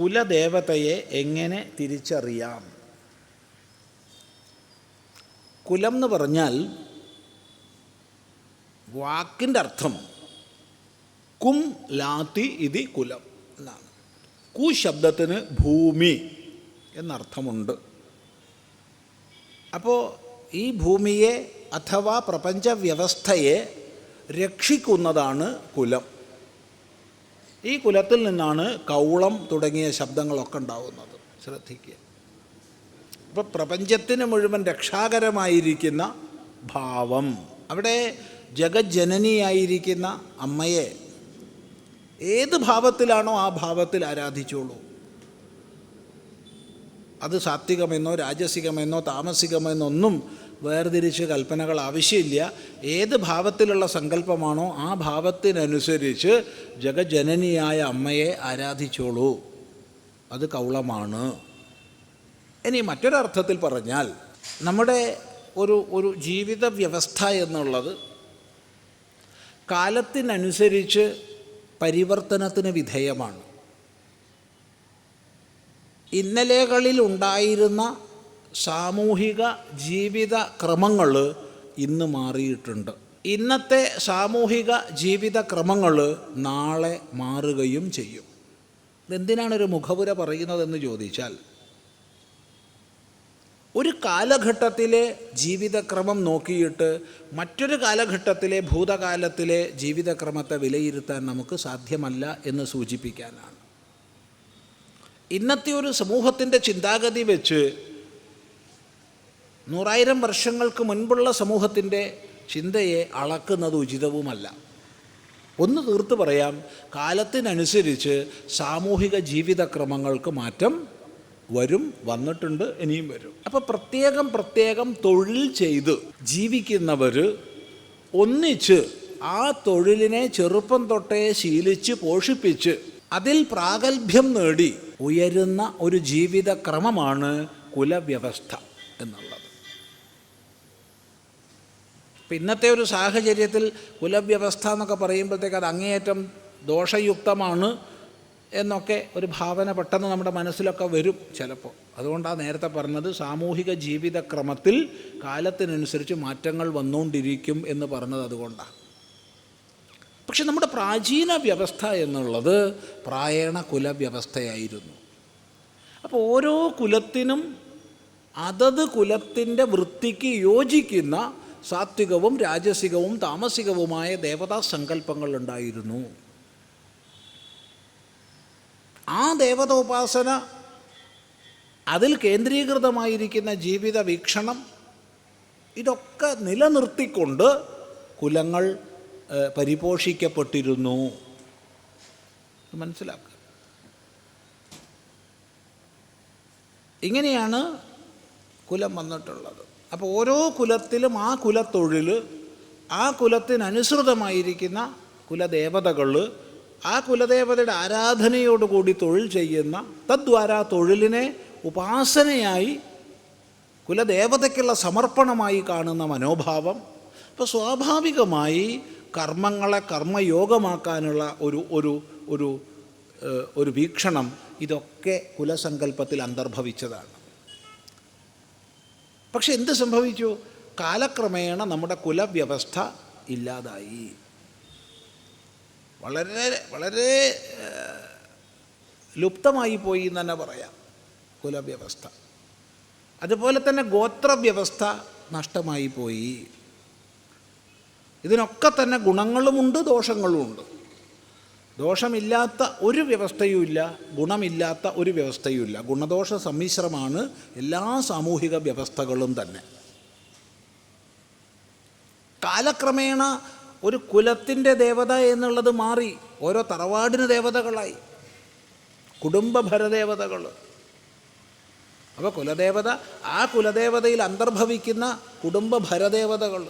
കുലദേവതയെ എങ്ങനെ തിരിച്ചറിയാം? കുലം എന്ന് പറഞ്ഞാൽ വാക്കിന്റെ അർത്ഥം. കും ലാത്തി ഇതി കുലം എന്നാണ്. കു ശബ്ദത്തിന് ഭൂമി എന്നർത്ഥമുണ്ട്. അപ്പോൾ ഈ ഭൂമിയെ അഥവാ പ്രപഞ്ച വ്യവസ്ഥയെ രക്ഷിക്കുന്നതാണ് കുലം. ഈ കുലത്തിൽ നിന്നാണ് കൗളം തുടങ്ങിയ ശബ്ദങ്ങളൊക്കെ ഉണ്ടാവുന്നത്. ശ്രദ്ധിക്കുക. അപ്പോൾ പ്രപഞ്ചത്തിന് മുഴുവൻ രക്ഷാകരമായിരിക്കുന്ന ഭാവം. അവിടെ ജഗജ്ജനനിയായിരിക്കുന്ന അമ്മയെ ഏത് ഭാവത്തിലാണോ ആ ഭാവത്തിൽ ആരാധിച്ചോളൂ. അത് സാത്വികമെന്നോ രാജസികമെന്നോ താമസികമെന്നോ ഒന്നും വേർതിരിച്ച് കൽപ്പനകൾ ആവശ്യമില്ല. ഏത് ഭാവത്തിലുള്ള സങ്കല്പമാണോ ആ ഭാവത്തിനനുസരിച്ച് ജഗജനനിയായ അമ്മയെ ആരാധിച്ചോളൂ. അത് കൗളമാണ്. ഇനി മറ്റൊരർത്ഥത്തിൽ പറഞ്ഞാൽ നമ്മുടെ ഒരു ഒരു ജീവിത വ്യവസ്ഥ എന്നുള്ളത് കാലത്തിനനുസരിച്ച് പരിവർത്തനത്തിന് വിധേയമാണ്. ഇന്നലെകളിൽ ഉണ്ടായിരുന്ന സാമൂഹിക ജീവിത ക്രമങ്ങൾ ഇന്ന് മാറിയിട്ടുണ്ട്. ഇന്നത്തെ സാമൂഹിക ജീവിത ക്രമങ്ങൾ നാളെ മാറുകയും ചെയ്യും. ഇതെന്തിനാണ് ഒരു മുഖപുര പറയുന്നതെന്ന് ചോദിച്ചാൽ ഒരു കാലഘട്ടത്തിലെ ജീവിതക്രമം നോക്കിയിട്ട് മറ്റൊരു കാലഘട്ടത്തിലെ ഭൂതകാലത്തിലെ ജീവിതക്രമത്തെ വിലയിരുത്താൻ നമുക്ക് സാധ്യമല്ല എന്ന് സൂചിപ്പിക്കാനാണ്. ഇന്നത്തെ ഒരു സമൂഹത്തിന്റെ ചിന്താഗതി വെച്ച് നൂറായിരം വർഷങ്ങൾക്ക് മുൻപുള്ള സമൂഹത്തിന്റെ ചിന്തയെ അളക്കുന്നത് ഉചിതവുമല്ല. ഒന്ന് തീർത്ത് പറയാം കാലത്തിനനുസരിച്ച് സാമൂഹിക ജീവിതക്രമങ്ങൾക്ക് മാറ്റം വരും വന്നിട്ടുണ്ട് ഇനിയും വരും. അപ്പോൾ പ്രത്യേകം പ്രത്യേകം തൊഴിൽ ചെയ്ത് ജീവിക്കുന്നവർ ഒന്നിച്ച് ആ തൊഴിലിനെ ചെറുപ്പം തൊട്ടേ ശീലിച്ച് പോഷിപ്പിച്ച് അതിൽ പ്രാഗൽഭ്യം നേടി ഉയരുന്ന ഒരു ജീവിതക്രമമാണ് കുലവ്യവസ്ഥ എന്നുള്ളത്. ഇപ്പം ഇന്നത്തെ ഒരു സാഹചര്യത്തിൽ കുലവ്യവസ്ഥ എന്നൊക്കെ പറയുമ്പോഴത്തേക്ക് അത് അങ്ങേയറ്റം ദോഷയുക്തമാണ് എന്നൊക്കെ ഒരു ഭാവന പെട്ടെന്ന് നമ്മുടെ മനസ്സിലൊക്കെ വരും ചിലപ്പോൾ. അതുകൊണ്ടാണ് നേരത്തെ പറഞ്ഞത് സാമൂഹിക ജീവിതക്രമത്തിൽ കാലത്തിനനുസരിച്ച് മാറ്റങ്ങൾ വന്നുകൊണ്ടിരിക്കും എന്ന് പറഞ്ഞത് അതുകൊണ്ടാണ് പക്ഷെ നമ്മുടെ പ്രാചീന വ്യവസ്ഥ എന്നുള്ളത് പ്രായണ കുലവ്യവസ്ഥയായിരുന്നു. അപ്പോൾ ഓരോ കുലത്തിനും അതത് കുലത്തിന്റെ വൃത്തിക്ക് യോജിക്കുന്ന സാത്വികവും രാജസികവും താമസികവുമായ ദേവതാ സങ്കല്പങ്ങൾ ഉണ്ടായിരുന്നു. ആ ദേവതോപാസന അതിൽ കേന്ദ്രീകൃതമായിരിക്കുന്ന ജീവിത വീക്ഷണം ഇതൊക്കെ നിലനിർത്തിക്കൊണ്ട് കുലങ്ങൾ പരിപോഷിക്കപ്പെട്ടിരുന്നു. മനസ്സിലാക്കുക ഇങ്ങനെയാണ് കുലം വന്നിട്ടുള്ളത്. അപ്പോൾ ഓരോ കുലത്തിലും ആ കുലത്തൊഴിൽ ആ കുലത്തിനനുസൃതമായിരിക്കുന്ന കുലദേവതകൾ ആ കുലദേവതയുടെ ആരാധനയോടുകൂടി തൊഴിൽ ചെയ്യുന്ന തദ്വാരാ തൊഴിലിനെ ഉപാസനയായി കുലദേവതയ്ക്കുള്ള സമർപ്പണമായി കാണുന്ന മനോഭാവം അപ്പോൾ സ്വാഭാവികമായി കർമ്മങ്ങളെ കർമ്മയോഗമാക്കാനുള്ള ഒരു ഒരു ഒരു ഒരു വീക്ഷണം ഇതൊക്കെ കുലസങ്കല്പത്തിൽ അന്തർഭവിച്ചതാണ്. പക്ഷെ എന്ത് സംഭവിച്ചു? കാലക്രമേണ നമ്മുടെ കുലവ്യവസ്ഥ ഇല്ലാതായി. വളരെ വളരെ ലുപ്തമായി പോയി എന്ന് തന്നെ പറയാം കുലവ്യവസ്ഥ. അതുപോലെ തന്നെ ഗോത്രവ്യവസ്ഥ നഷ്ടമായി പോയി. ഇതിനൊക്കെ തന്നെ ഗുണങ്ങളുമുണ്ട് ദോഷങ്ങളുമുണ്ട്. ദോഷമില്ലാത്ത ഒരു വ്യവസ്ഥയുമില്ല ഗുണമില്ലാത്ത ഒരു വ്യവസ്ഥയുമില്ല. ഗുണദോഷ സമ്മിശ്രമാണ് എല്ലാ സാമൂഹിക വ്യവസ്ഥകളും തന്നെ. കാലക്രമേണ ഒരു കുലത്തിന്റെ ദേവത എന്നുള്ളത് മാറി ഓരോ തറവാടിന് ദേവതകളായി. കുടുംബഭരദേവതകൾ അപ്പോൾ കുലദേവത ആ കുലദേവതയിൽ അന്തർഭവിക്കുന്ന കുടുംബഭരദേവതകൾ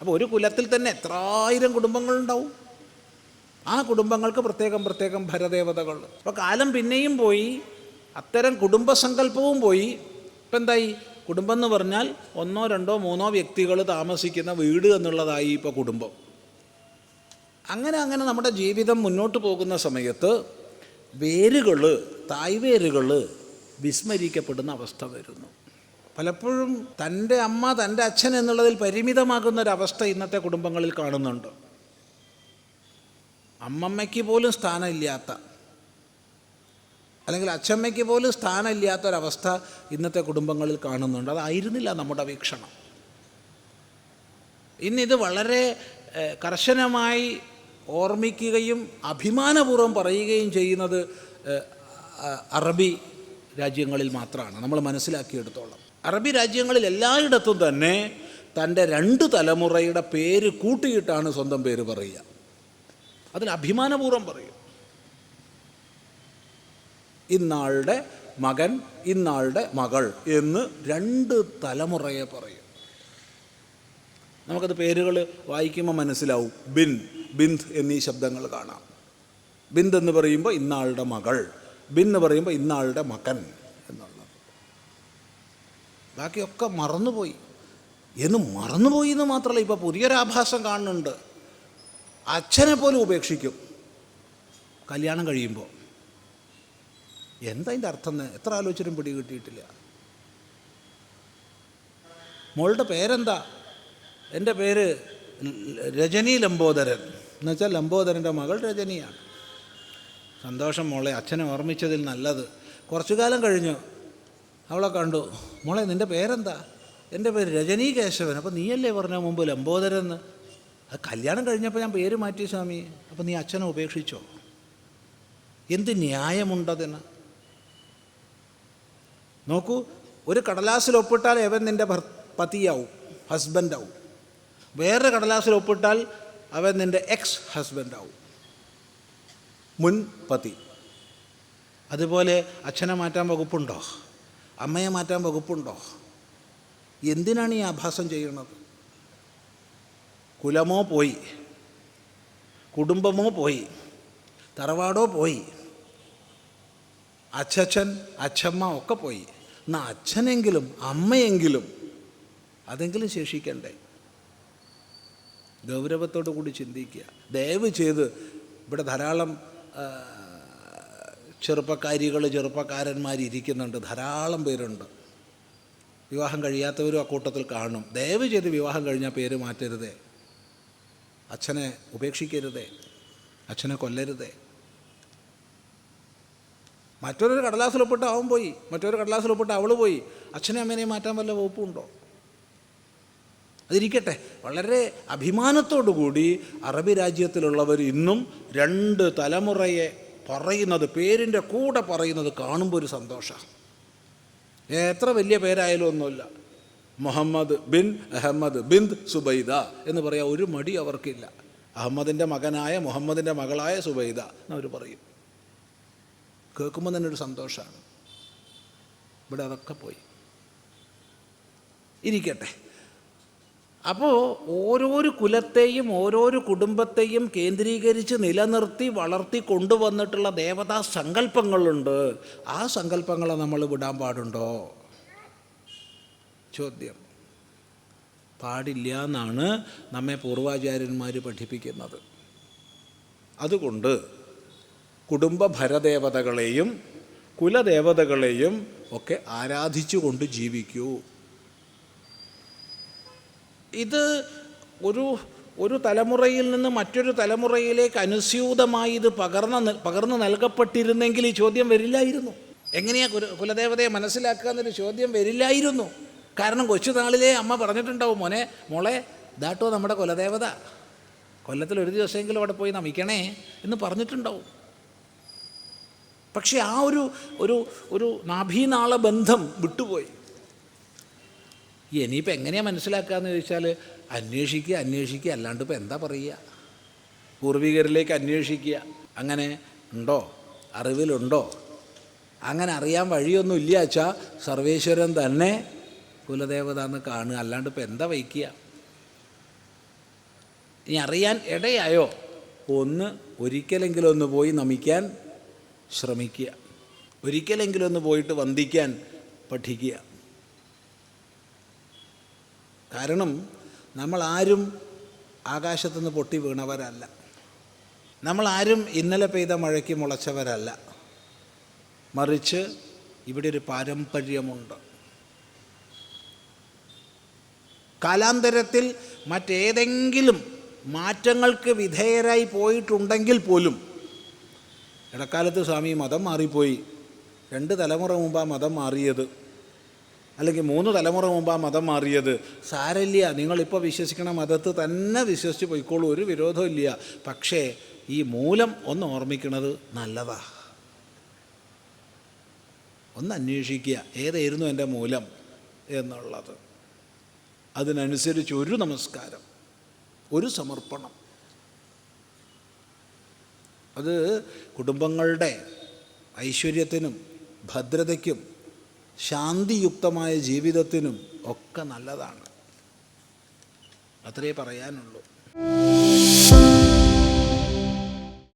അപ്പോൾ ഒരു കുലത്തിൽ തന്നെ എത്രായിരം കുടുംബങ്ങളുണ്ടാവും? ആ കുടുംബങ്ങൾക്ക് പ്രത്യേകം പ്രത്യേകം ഭരദേവതകൾ. അപ്പോൾ കാലം പിന്നെയും പോയി അത്തരം കുടുംബസങ്കല്പവും പോയി. ഇപ്പം എന്തായി? കുടുംബം എന്ന് പറഞ്ഞാൽ ഒന്നോ രണ്ടോ മൂന്നോ വ്യക്തികൾ താമസിക്കുന്ന വീട് എന്നുള്ളതായി ഇപ്പോൾ കുടുംബം. അങ്ങനെ അങ്ങനെ നമ്മുടെ ജീവിതം മുന്നോട്ട് പോകുന്ന സമയത്ത് വേരുകൾ തായ്വേരുകൾ വിസ്മരിക്കപ്പെടുന്ന അവസ്ഥ വരുന്നു. പലപ്പോഴും തന്റെ അമ്മ തന്റെ അച്ഛൻ എന്നുള്ളതിൽ പരിമിതമാകുന്ന ഒരവസ്ഥ ഇന്നത്തെ കുടുംബങ്ങളിൽ കാണുന്നുണ്ട്. അമ്മമ്മയ്ക്ക് പോലും സ്ഥാനമില്ലാത്ത അല്ലെങ്കിൽ അച്ഛമ്മയ്ക്ക് പോലും സ്ഥാനമില്ലാത്ത ഒരവസ്ഥ ഇന്നത്തെ കുടുംബങ്ങളിൽ കാണുന്നുണ്ട്. അതായിരുന്നില്ല നമ്മുടെ വീക്ഷണം. ഇന്നിത് വളരെ കർശനമായി ഓർമ്മിക്കുകയും അഭിമാനപൂർവം പറയുകയും ചെയ്യുന്നത് അറബി രാജ്യങ്ങളിൽ മാത്രമാണ്. നമ്മൾ മനസ്സിലാക്കിയെടുത്തോളം. അറബി രാജ്യങ്ങളിൽ എല്ലായിടത്തും തന്നെ തന്റെ രണ്ട് തലമുറയുടെ പേര് കൂട്ടിയിട്ടാണ് സ്വന്തം പേര് പറയുക. അതിൽ അഭിമാനപൂർവം പറയും. ഇന്നാളുടെ മകൻ ഇന്നാളുടെ മകൾ എന്ന് രണ്ട് തലമുറയെ പറയും. നമുക്കത് പേരുകൾ വായിക്കുമ്പോൾ മനസ്സിലാവും. ബിൻ ബിന്ദ് എന്നീ ശബ്ദങ്ങൾ കാണാം. ബിന്ദ് എന്ന് പറയുമ്പോൾ ഇന്നാളുടെ മകൾ ബിൻ എന്ന് പറയുമ്പോൾ ഇന്നാളുടെ മകൻ എന്നുള്ളത്. ബാക്കിയൊക്കെ മറന്നുപോയി. എന്ന് മറന്നുപോയി എന്ന് മാത്രമല്ല ഇപ്പോൾ പുതിയൊരാഭാസം കാണുന്നുണ്ട്. അച്ഛനെ പോലും ഉപേക്ഷിക്കും. കല്യാണം കഴിയുമ്പോൾ എന്താ ഇതിന്റെ അർത്ഥം എത്ര ആലോചിച്ചിട്ടും പിടി കിട്ടിയിട്ടില്ല. മോളുടെ പേരെന്താ? എന്റെ പേര് രജനി ലംബോദരൻ. എന്ന് വെച്ചാൽ ലംബോദരന്റെ മകൾ രജനിയാണ്. സന്തോഷം മോളെ അച്ഛനെ ഓർമ്മിച്ചതിൽ നല്ലത്. കുറച്ചു കാലം കഴിഞ്ഞു. അവളെ കണ്ടു. മോളെ നിന്റെ പേരെന്താ? എന്റെ പേര് രജനി കേശവൻ അപ്പോൾ നീയല്ലേ പറഞ്ഞ മുമ്പ് ലംബോദരൻ അത് കല്യാണം കഴിഞ്ഞപ്പോൾ ഞാൻ പേര് മാറ്റി സ്വാമി. അപ്പം നീ അച്ഛനെ ഉപേക്ഷിച്ചോ? എന്ത് ന്യായമുണ്ടതിന്? നോക്കൂ ഒരു കടലാസിൽ ഒപ്പിട്ടാൽ അവൻ നിന്റെ ഭർ പതിയാവും ഹസ്ബൻഡാവും. വേറെ കടലാസിൽ ഒപ്പിട്ടാൽ അവൻ നിന്റെ എക്സ് ഹസ്ബൻഡാവും മുൻ പതി. അതുപോലെ അച്ഛനെ മാറ്റാൻ വകുപ്പുണ്ടോ? അമ്മയെ മാറ്റാൻ വകുപ്പുണ്ടോ? എന്തിനാണ് ഈ ആഭാസം ചെയ്യുന്നത്? കുലമോ പോയി കുടുംബമോ പോയി തറവാടോ പോയി അച്ഛൻ അച്ഛമ്മ ഒക്കെ പോയി. എന്നാൽ അച്ഛനെങ്കിലും അമ്മയെങ്കിലും അതെങ്കിലും ശേഷിക്കണ്ടേ? ഗൗരവത്തോടു കൂടി ചിന്തിക്കുക. ദയവ് ചെയ്ത് ഇവിടെ ധാരാളം ചെറുപ്പക്കാരികൾ ചെറുപ്പക്കാരന്മാർ ഇരിക്കുന്നുണ്ട്. ധാരാളം പേരുണ്ട്. വിവാഹം കഴിയാത്തവരും ആ കൂട്ടത്തിൽ കാണും. ദയവ് ചെയ്ത് വിവാഹം കഴിഞ്ഞാൽ പേര് മാറ്റരുതേ. അച്ഛനെ ഉപേക്ഷിക്കരുതേ അച്ഛനെ കൊല്ലരുതേ. മറ്റൊരു കടലാസിലൊപ്പിട്ട് അവൻ പോയി മറ്റൊരു കടലാസിലൊപ്പിട്ട് അവൾ പോയി. അച്ഛനെ അമ്മേനെ മാറ്റാൻ വല്ല വകുപ്പുണ്ടോ അതിരിക്കട്ടെ വളരെ അഭിമാനത്തോടുകൂടി അറബി രാജ്യത്തിലുള്ളവർ ഇന്നും രണ്ട് തലമുറയെ പറയുന്നത് പേരിന്റെ കൂടെ പറയുന്നത് കാണുമ്പോൾ ഒരു സന്തോഷമാണ് എത്ര വലിയ പേരായാലും ഒന്നുമില്ല. മുഹമ്മദ് ബിൻ അഹമ്മദ് ബിന്ദ് സുബൈദ എന്ന് പറയാൻ ഒരു മടി അവർക്കില്ല. അഹമ്മദിന്റെ മകനായ മുഹമ്മദിന്റെ മകളായ സുബൈദ എന്നവർ പറയും. കേൾക്കുമ്പോൾ തന്നെ ഒരു സന്തോഷമാണ് ഇവിടെ അതൊക്കെ പോയി. ഇരിക്കട്ടെ. അപ്പോൾ ഓരോരു കുലത്തെയും ഓരോരു കുടുംബത്തെയും കേന്ദ്രീകരിച്ച് നിലനിർത്തി വളർത്തി കൊണ്ടുവന്നിട്ടുള്ള ദേവതാ സങ്കല്പങ്ങളുണ്ട്. ആ സങ്കല്പങ്ങളെ നമ്മൾ വിടാൻ പാടുണ്ടോ? ചോദ്യം. പാടില്ല എന്നാണ് നമ്മെ പൂർവാചാര്യന്മാർ പഠിപ്പിക്കുന്നത്. അതുകൊണ്ട് കുടുംബ ഭരദേവതകളെയും കുലദേവതകളെയും ഒക്കെ ആരാധിച്ചുകൊണ്ട് ജീവിക്കൂ. ഇത് ഒരു ഒരു തലമുറയിൽ നിന്ന് മറ്റൊരു തലമുറയിലേക്ക് അനുസ്യൂതമായി ഇത് പകർന്ന പകർന്നു നൽകപ്പെട്ടിരുന്നെങ്കിൽ ഈ ചോദ്യം വരില്ലായിരുന്നു. എങ്ങനെയാ കുല കുലദേവതയെ മനസ്സിലാക്കുക എന്നൊരു ചോദ്യം വരില്ലായിരുന്നു. കാരണം കൊച്ചു നാളിലെ അമ്മ പറഞ്ഞിട്ടുണ്ടാവും മോനെ മോളെ ദാട്ടോ നമ്മുടെ കുലദേവത. കൊല്ലത്തിൽ ഒരു ദിവസമെങ്കിലും അവിടെ പോയി നമിക്കണേ എന്ന് പറഞ്ഞിട്ടുണ്ടാവും. പക്ഷേ ആ ഒരു ഒരു ഒരു നാഭീനാള ബന്ധം വിട്ടുപോയി. ഇനിയിപ്പോൾ എങ്ങനെയാണ് മനസ്സിലാക്കുക എന്ന് ചോദിച്ചാൽ അന്വേഷിക്കുക അന്വേഷിക്കുക അല്ലാണ്ട് ഇപ്പോൾ എന്താ പറയുക? പൂർവികരിലേക്ക് അന്വേഷിക്കുക. അങ്ങനെ ഉണ്ടോ? അറിവിലുണ്ടോ? അങ്ങനെ അറിയാൻ വഴിയൊന്നും ഇല്ല സർവേശ്വരൻ തന്നെ കുലദേവത എന്ന് കാണുക. അല്ലാണ്ട് ഇപ്പം എന്താ വയ്ക്കുക ഇനി അറിയാൻ ഇടയായോ? ഒന്ന് ഒരിക്കലെങ്കിലും ഒന്ന് പോയി നമിക്കാൻ ശ്രമിക്കുക. ഒരിക്കലെങ്കിലും ഒന്ന് പോയിട്ട് വന്ദിക്കാൻ പഠിക്കുക. കാരണം നമ്മൾ ആരും ആകാശത്തുനിന്ന് പൊട്ടി വീണവരല്ല. നമ്മൾ ആരും ഇന്നലെ പെയ്ത മഴയ്ക്ക് മുളച്ചവരല്ല. മറിച്ച് ഇവിടെ ഒരു പാരമ്പര്യമുണ്ട്. കാലാന്തരത്തിൽ മറ്റേതെങ്കിലും മാറ്റങ്ങൾക്ക് വിധേയരായി പോയിട്ടുണ്ടെങ്കിൽ പോലും ഇടക്കാലത്ത് സ്വാമി മതം മാറിപ്പോയി. രണ്ട് തലമുറ മുമ്പാ മതം മാറിയത്. അല്ലെങ്കിൽ മൂന്ന് തലമുറ മുമ്പാ മതം മാറിയത്. സാരമില്ല നിങ്ങളിപ്പോൾ വിശ്വസിക്കണ മതത്ത് തന്നെ വിശ്വസിച്ച് പോയിക്കോളൂ. ഒരു വിരോധമില്ല പക്ഷേ ഈ മൂലം ഒന്ന് ഓർമ്മിക്കുന്നത് നല്ലതാ. ഒന്ന് അന്വേഷിക്കുക. ഏതായിരുന്നു എന്റെ മൂലം എന്നുള്ളത്. അതിനനുസരിച്ച് ഒരു നമസ്കാരം ഒരു സമർപ്പണം. അത് കുടുംബങ്ങളുടെ ഐശ്വര്യത്തിനും ഭദ്രതയ്ക്കും ശാന്തിയുക്തമായ ജീവിതത്തിനും ഒക്കെ നല്ലതാണ്. അത്രേ പറയാനുള്ളൂ.